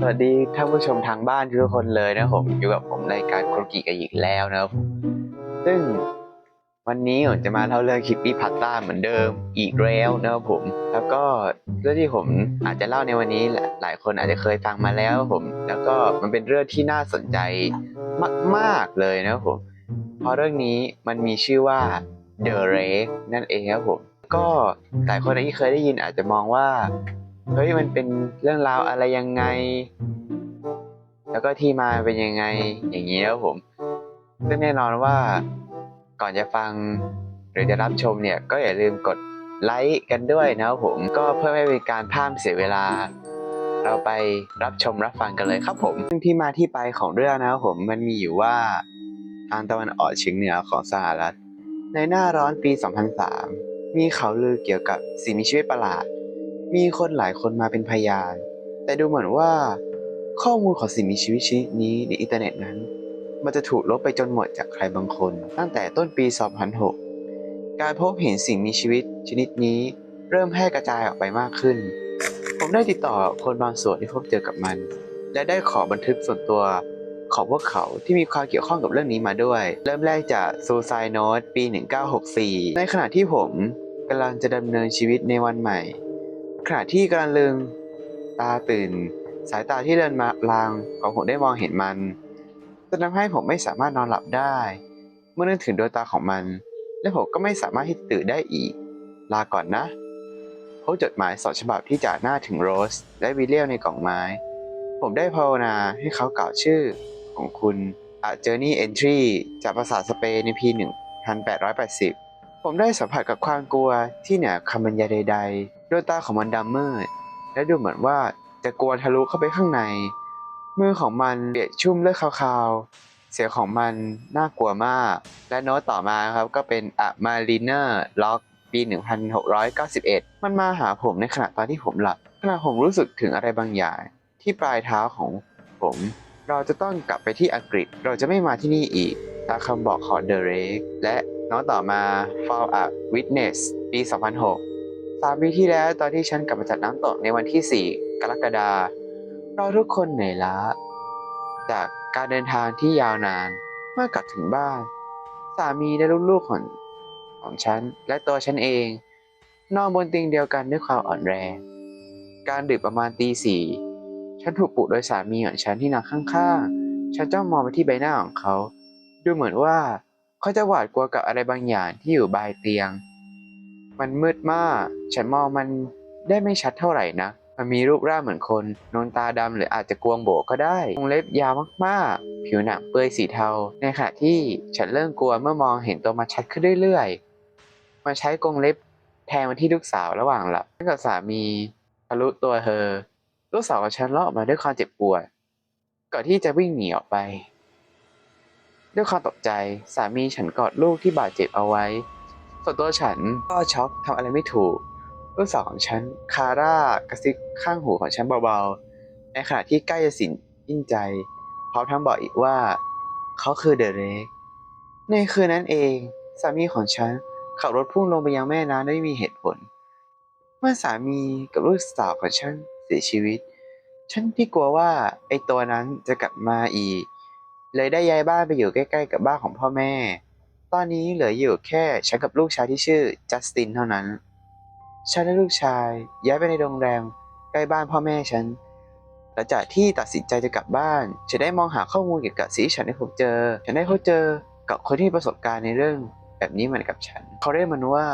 สวัสดีท่านผู้ชมทางบ้านทุกคนเลยนะผมอยู่กับผมรายการโครกิกันอีกแล้วนะครับผมซึ่งวันนี้ผมจะมาเล่าเรื่องคิปปี้พัตตาเหมือนเดิมอีกแล้วนะครับผม แล้วก็เรื่องที่ผมอาจจะเล่าในวันนี้หลายคนอาจจะเคยฟังมาแล้วผม แล้วก็มันเป็นเรื่องที่น่าสนใจมากๆเลยนะครับผมเพราะเรื่องนี้มันมีชื่อว่า The Rake นั่นเองครับผม ก็หลายคนที่เคยได้ยินอาจจะมองว่า เฮ้ยมันเป็นเรื่องราวอะไรยังไง แล้วก็ที่มาเป็นยังไงอย่างนี้นะครับผม ซึ่งแน่นอนว่าก่อนจะฟังหรือจะรับชมเนี่ยก็อย่าลืมกดไลค์กันด้วยนะครับผมก็เพื่อไม่เป็นการพลาดเสียเวลา เราไปรับชมรับฟังกันเลยครับผมซึ่งที่มาที่ไปของเรื่องนะครับผมมันมีอยู่ว่าทางตะวันออกเฉียงเหนือของสหรัฐ ในหน้าร้อนปี 2003 มีข่าวลือเกี่ยวกับสิ่งมีชีวิตประหลาด มีคนหลายคนมาเป็นพยาน แต่ดูเหมือนว่า ข้อมูลของสิ่งมีชีวิตชนิดนี้ในอินเทอร์เน็ตนั้น มันจะถูกลบไปจนหมดจากใครบางคน ตั้งแต่ต้นปี 2006 การพบเห็นสิ่งมีชีวิตชนิดนี้เริ่มแพร่กระจายออกไปมากขึ้น ผมได้ติดต่อคนบางส่วนที่พบเจอกับมัน และได้ขอบันทึกส่วนตัวของพวกเขาที่มีความเกี่ยวข้องกับเรื่องนี้มาด้วย เริ่มแรกจาก Suicide Note ปี 1964 ในขณะที่ผมกำลังจะดำเนินชีวิตในวันใหม่ ขณะที่กำลังลืมตาตื่น สายตาที่เดินมาลางของผมได้มองเห็นมันจนทำให้ผมไม่สามารถนอนหลับได้ เมื่อนึกถึงดวงตาของมัน และผมก็ไม่สามารถที่ตื่นได้อีก ลาก่อนนะพบจดหมายสองฉบับที่จ่าหน้าถึงโรส และวิลเลียมในกล่องไม้ ผมได้ภาวนาให้เขากล่าวชื่อของคุณ A Journey Entry จากภาษาสเปนในปี 1880 ผมได้สัมผัสกับความกลัวที่เหนือคำบรรยายใด ๆ ดวงตาของมันดำมืดและดูเหมือนว่าจะกลัวทะลุเข้าไปข้างใน มือของมันเปียกชุ่มเลือดขาวๆ เสียงของมันน่ากลัวมาก และโน้ตต่อมาครับก็เป็น A Mariner Lock ปี 1691 มันมาหาผมในขณะตอนที่ผมหลับขณะผมรู้สึกถึงอะไรบางอย่าง ที่ปลายเท้าของผม เราจะต้องกลับไปที่อังกฤษ เราจะไม่มาที่นี่อีกตามคำบอกของ The Rake และน้องต่อมา Fall a Witness ปี 2006 สามปีที่แล้วตอนที่ฉันกลับมาจากน้ำตกในวันที่ 4 กรกฎาคมเราทุกคนเหนื่อยล้า จากการเดินทางที่ยาวนานเมื่อกลับถึงบ้าน สามีและลูกๆของของฉันและตัวฉันเอง นอนบนเตียงเดียวกันด้วยความอ่อนแรง การดึกประมาณตีสี่ฉันถูกปลุกโดยสามีของฉันที่นอนข้างๆ ฉันจ้องมองไปที่ใบหน้าของเขา ดูเหมือนว่าเขาจะหวาดกลัวกับอะไรบางอย่างที่อยู่บายเตียง มันมืดมาก ฉันมองมันได้ไม่ชัดเท่าไหร่นะ มันมีรูปร่างเหมือนคนนอนตาดำหรืออาจจะกวงโบก็ได้วงเล็บยาวมากๆ ผิวหนังเปื่อยสีเทา ในขณะที่ฉันเริ่มกลัวเมื่อมองเห็นตัวมันชัดขึ้นเรื่อยๆ มันใช้กรงเล็บแทงมาที่ลูกสาวระหว่างหลับกับสามีทะลุตัวเธอ ลูกสาวของฉันร้องออกมาด้วยความเจ็บปวด ก่อนที่จะวิ่งหนีออกไป ด้วยความตกใจสามีฉันกอดลูกที่บาดเจ็บเอาไว้ ส่วนตัวฉันก็ช็อกทำอะไรไม่ถูกลูกสาวของฉันคาร่ากระซิบข้างหูของฉันเบาๆ ในขณะที่ใกล้จะสิ้นยิ่งใจพร้อมทั้งบอกอีกว่า เขาคือเดอะเรกในคืนนั้นเองสามีของฉันขับรถพุ่งลงไปยังแม่น้ำโดยไม่มีเหตุผล เมื่อสามีกับลูกสาวของฉันเสียชีวิต ฉันที่กลัวว่าไอ้ตัวนั้นจะกลับมาอีก เลยได้ย้ายบ้านไปอยู่ใกล้ ๆ กับบ้านของพ่อแม่ ตอนนี้เหลืออยู่แค่ฉันกับลูกชายที่ชื่อจัสตินเท่านั้น ฉันและลูกชายย้ายไปในโรงแรมใกล้บ้านพ่อแม่ฉัน หลังจากที่ตัดสินใจจะกลับบ้าน ฉันได้มองหาข้อมูลเกี่ยวกับสิ่งที่ฉันได้พบเจอ ฉันได้พบเจอกับคนที่ประสบการณ์ในเรื่อง แบบนี้เหมือนกับฉัน เขาเรียกมันว่า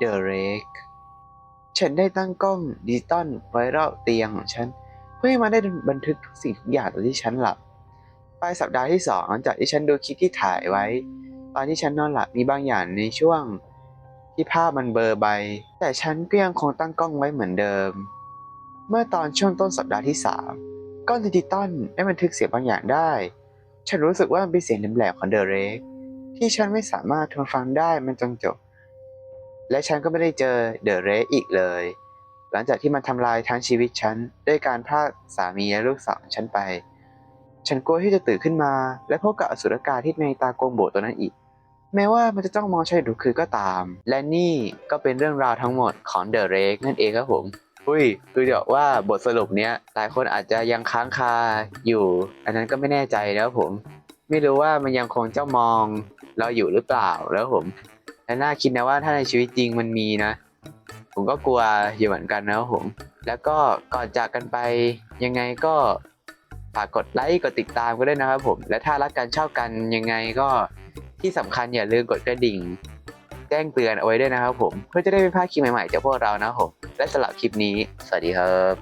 The Rake ฉันได้ตั้งกล้องดิจิตอลไว้รอบเตียงของฉัน เพื่อให้มันได้บันทึกทุกสิ่งทุกอย่างตอนที่ฉันหลับ ปลายสัปดาห์ที่สองหลังจากที่ฉันดูคลิปที่ถ่ายไว้ ตอนที่ฉันนอนหลับมีบางอย่างในช่วงที่ภาพมันเบลอไป แต่ฉันก็ยังคงตั้งกล้องไว้เหมือนเดิม เมื่อตอนช่วงต้นสัปดาห์ที่สามกล้องดิจิตอลได้บันทึกเสียงบางอย่างได้ ฉันรู้สึกว่ามันเป็นเสียงแหลมๆของเดอะเรกที่ฉันไม่สามารถทนฟังได้มันจนจบ และฉันก็ไม่ได้เจอเดอะเรกอีกเลย หลังจากที่มันทำลายทั้งชีวิตฉันด้วยการพรากสามีและลูกสาวของฉันไป ฉันกลัวที่จะตื่นขึ้นมา และพบกับอสุรกายที่ในตาโกงโบตัวนั้นอีก แม้ว่ามันจะต้องมองใช่หรือคือก็ตาม และนี่ก็เป็นเรื่องราวทั้งหมดของ The Rake นั่นเองครับผมอุ้ยคือเดี๋ยวว่าบทสรุปเนี้ยหลายคนอาจจะยังค้างคาอยู่ อันนั้นก็ไม่แน่ใจนะครับผม ไม่รู้ว่ามันยังคงเจ้ามองเราอยู่หรือเปล่าแล้วผมและน่าคิดนะว่าถ้าในชีวิตจริงมันมีนะ ผมก็กลัวอยู่เหมือนกันนะครับผม แล้วก็ก่อนจากกันไปยังไงก็ฝากกดไลค์กดติดตามกันด้นะครับผม และถ้ารักกันชอบกันยังไงก็ ที่สำคัญอย่าลืมกดกระดิ่ง แจ้งเตือนเอาไว้ด้วยนะครับผม เพื่อจะได้ไม่พลาดคลิปใหม่ๆจากพวกเรานะครับผม และสำหรับคลิปนี้ สวัสดีครับ